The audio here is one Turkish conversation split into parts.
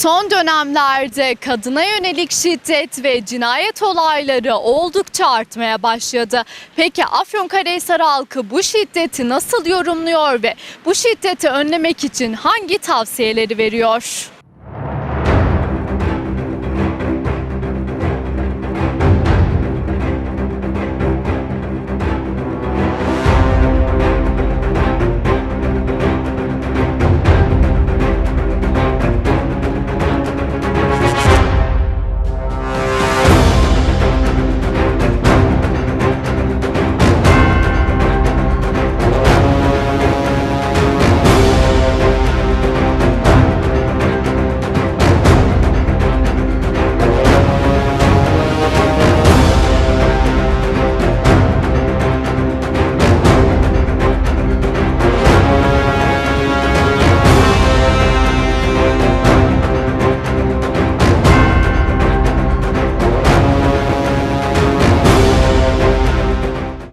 Son dönemlerde kadına yönelik şiddet ve cinayet olayları oldukça artmaya başladı. Peki Afyonkarahisar halkı bu şiddeti nasıl yorumluyor ve bu şiddeti önlemek için hangi tavsiyeleri veriyor?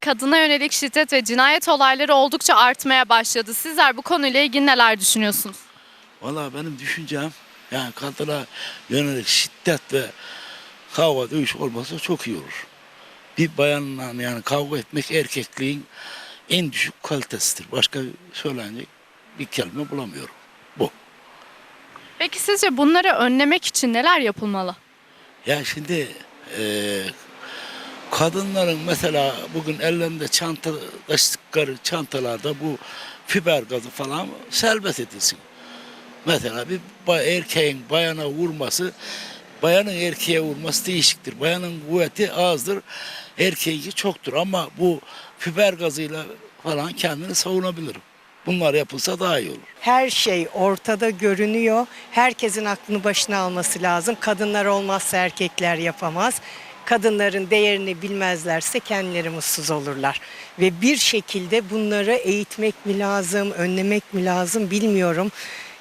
Kadına yönelik şiddet ve cinayet olayları oldukça artmaya başladı. Sizler bu konuyla ilgili neler düşünüyorsunuz? Valla benim düşüncem yani kadına yönelik şiddet ve kavga dövüş olmasa çok iyi olur. Bir bayanla yani kavga etmek erkekliğin en düşük kalitesidir. Başka söylenecek bir kelime bulamıyorum. Bu. Peki sizce bunları önlemek için neler yapılmalı? Ya şimdi eee, kadınların mesela bugün ellerinde çanta taşıdıkları çantalarda bu fiber gazı falan serbest edilsin. Mesela bir erkeğin bayana vurması, bayanın erkeğe vurması değişiktir. Bayanın kuvveti azdır, erkeğinki çoktur ama bu fiber gazıyla falan kendini savunabilirim. Bunlar yapılsa daha iyi olur. Her şey ortada görünüyor. Herkesin aklını başına alması lazım. Kadınlar olmazsa erkekler yapamaz. Kadınların değerini bilmezlerse kendileri mutsuz olurlar. Ve bir şekilde bunları eğitmek mi lazım, önlemek mi lazım bilmiyorum.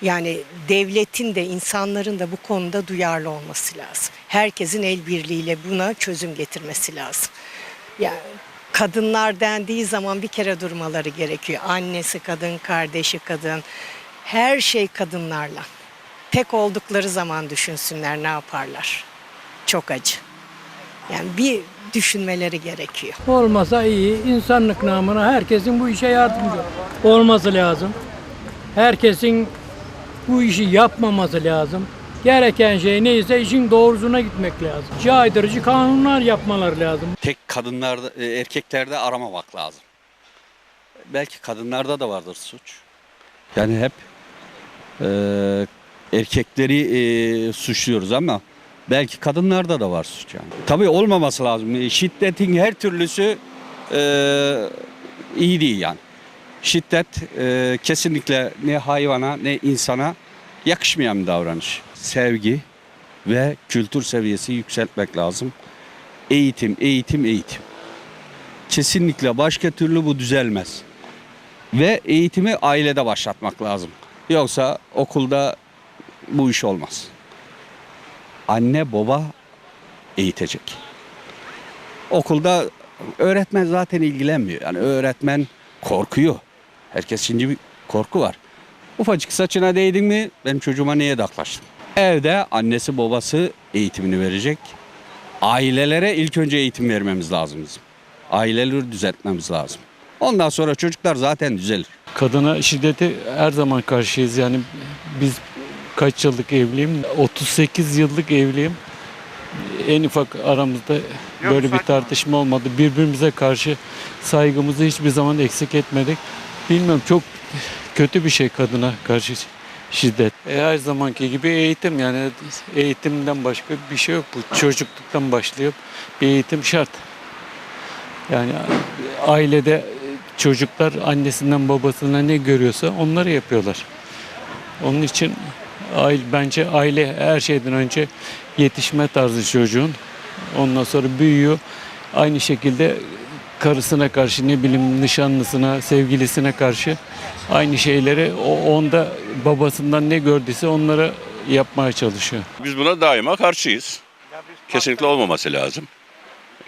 Yani devletin de insanların da bu konuda duyarlı olması lazım. Herkesin el birliğiyle buna çözüm getirmesi lazım. Yani kadınlar dendiği zaman bir kere durmaları gerekiyor. Annesi kadın, kardeşi kadın. Her şey kadınlarla. Tek oldukları zaman düşünsünler ne yaparlar. Çok acı. Yani bir düşünmeleri gerekiyor. Olmasa iyi. İnsanlık namına herkesin bu işe yardımcı olması lazım. Herkesin bu işi yapmaması lazım. Gereken şey neyse işin doğrusuna gitmek lazım. Caydırıcı kanunlar yapmaları lazım. tek kadınlarda, e, erkeklerde aramamak lazım. Belki kadınlarda da vardır suç. Yani hep e, erkekleri e, suçluyoruz ama belki kadınlarda da var suç yani. Tabii olmaması lazım. E, Şiddetin her türlüsü e, iyi değil yani. Şiddet e, kesinlikle ne hayvana ne insana yakışmayan bir davranış. Sevgi ve kültür seviyesi yükseltmek lazım. Eğitim, eğitim, eğitim. Kesinlikle başka türlü bu düzelmez. Ve eğitimi ailede başlatmak lazım. Yoksa okulda bu iş olmaz. Anne baba eğitecek. Okulda öğretmen zaten ilgilenmiyor. Yani öğretmen korkuyor. Herkes şimdi bir korku var. Ufacık saçına değdin mi benim çocuğuma niye daklaştın? Evde annesi babası eğitimini verecek. Ailelere ilk önce eğitim vermemiz lazım bizim. Aileleri düzeltmemiz lazım. Ondan sonra çocuklar zaten düzelir. Kadına şiddete her zaman karşıyız. Yani biz kaç yıllık evliyim? 38 yıllık evliyim. En ufak aramızda böyle bir tartışma olmadı. Birbirimize karşı saygımızı hiçbir zaman eksik etmedik. Bilmiyorum çok kötü bir şey kadına karşı şiddet. E, her zamanki gibi eğitim yani eğitimden başka bir şey yok. Bu çocukluktan başlıyor. Bir eğitim şart. Yani ailede çocuklar annesinden babasından ne görüyorsa onları yapıyorlar. Onun için aile, bence aile her şeyden önce yetişme tarzı çocuğun. Ondan sonra büyüyor. Aynı şekilde karısına karşı ne bileyim nişanlısına, sevgilisine karşı aynı şeyleri o onda babasından ne gördüyse onlara yapmaya çalışıyor. Biz buna daima karşıyız. Kesinlikle olmaması lazım.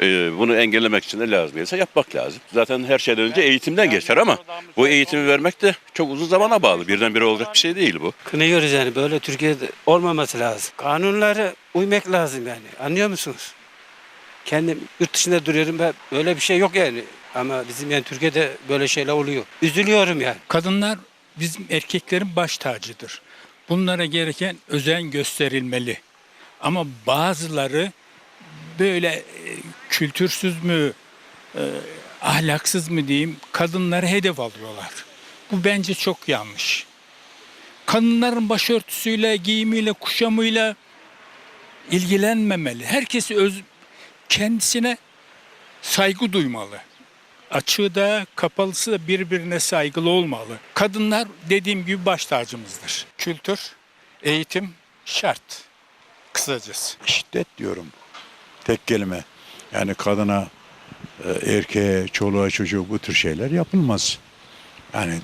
Ee, bunu engellemek için de lazım gelirse yapmak lazım. Zaten her şeyden önce eğitimden geçer ama bu eğitimi vermek de çok uzun zamana bağlı. Birdenbire olacak bir şey değil bu. Kınıyoruz yani böyle Türkiye'de olmaması lazım. Kanunlara uymak lazım yani anlıyor musunuz? Kendim yurt dışında duruyorum ve öyle bir şey yok yani. Ama bizim yani Türkiye'de böyle şeyler oluyor. Üzülüyorum yani. Kadınlar bizim erkeklerin baş tacıdır. Bunlara gereken özen gösterilmeli. Ama bazıları böyle e, kültürsüz mü, e, ahlaksız mı diyeyim kadınları hedef alıyorlar. Bu bence çok yanlış. Kadınların başörtüsüyle, giyimiyle, kuşamıyla ilgilenmemeli. Herkes öz kendisine saygı duymalı. Açığı da kapalısı da birbirine saygılı olmalı. Kadınlar dediğim gibi baş tacımızdır. Kültür, eğitim şart. Kısacası. şiddet diyorum. Tek kelime. Yani kadına, e, erkeğe, çoluğa, çocuğa bu tür şeyler yapılmaz. Yani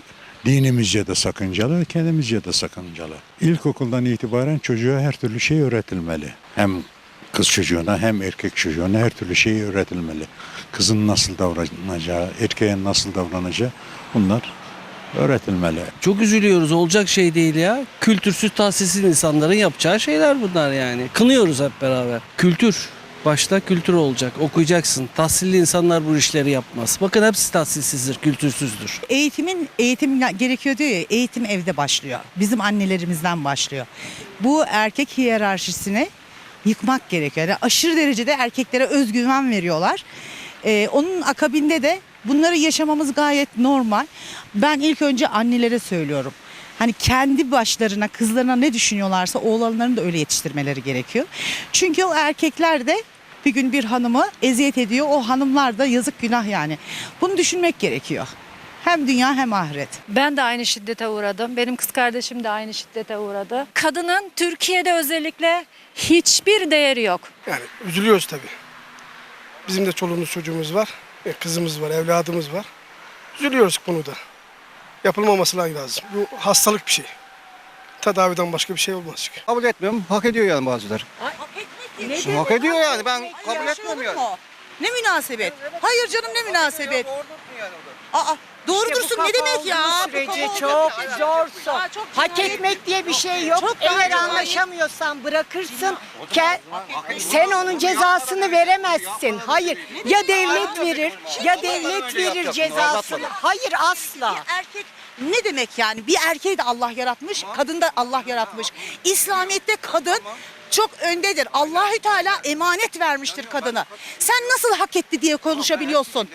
dinimizce de sakıncalı, kendimizce de sakıncalı. İlkokuldan itibaren çocuğa her türlü şey öğretilmeli. Hem kız çocuğuna hem erkek çocuğuna her türlü şey öğretilmeli. Kızın nasıl davranacağı, erkeğin nasıl davranacağı bunlar öğretilmeli. Çok üzülüyoruz olacak şey değil ya. Kültürsüz tahsilsiz insanların yapacağı şeyler bunlar yani. Kınıyoruz hep beraber. Kültür. Başta kültür olacak. Okuyacaksın. Tahsilli insanlar bu işleri yapmaz. Bakın hepsi tahsilsizdir, kültürsüzdür. Eğitimin eğitim gerekiyor diyor ya eğitim evde başlıyor. Bizim annelerimizden başlıyor. Bu erkek hiyerarşisini yıkmak gerekiyor. Yani aşırı derecede erkeklere özgüven veriyorlar. Ee, onun akabinde de bunları yaşamamız gayet normal. Ben ilk önce annelere söylüyorum. Hani kendi başlarına kızlarına ne düşünüyorlarsa oğlanlarını da öyle yetiştirmeleri gerekiyor. Çünkü o erkekler de bir gün bir hanımı eziyet ediyor. O hanımlar da yazık günah yani. Bunu düşünmek gerekiyor. Hem dünya hem ahiret. Ben de aynı şiddete uğradım. Benim kız kardeşim de aynı şiddete uğradı. Kadının Türkiye'de özellikle hiçbir değeri yok. Yani üzülüyoruz tabii. Bizim de çoluğumuz çocuğumuz var. e, Kızımız var, evladımız var. Üzülüyoruz bunu da. Yapılmaması lazım. Bu hastalık bir şey. Tedaviden başka bir şey olmaz çünkü. Kabul etmiyorum. Hak ediyor yani bazıları. Ne Hak ediyor yani. Ben kabul etmiyorum yani. Ne münasebet? Hayır canım ne münasebet? Aa, doğru dursun ne demek ya? süreci çok zorsun. Hak etmek diye bir şey yok. Eğer anlaşamıyorsan bırakırsın. Ke- sen onun cezasını veremezsin. Hayır. Ya devlet verir ya devlet verir cezasını. Hayır asla. erkek ne demek yani? Bir erkeği de Allah yaratmış, kadın da Allah yaratmış. İslamiyet'te kadın çok öndedir. Allahü Teala emanet vermiştir kadını. Sen nasıl hak etti diye konuşabiliyorsun.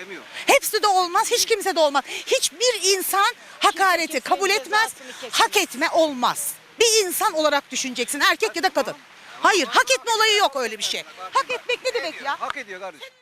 Hepsi de olmaz, hiç kimse de olmaz. Hiçbir insan hakareti kabul etmez, hak etme olmaz. Bir insan olarak düşüneceksin, erkek ya da kadın. Hayır, hak etme olayı yok öyle bir şey. Hak etmek ne demek ya? Hak ediyor kardeşim.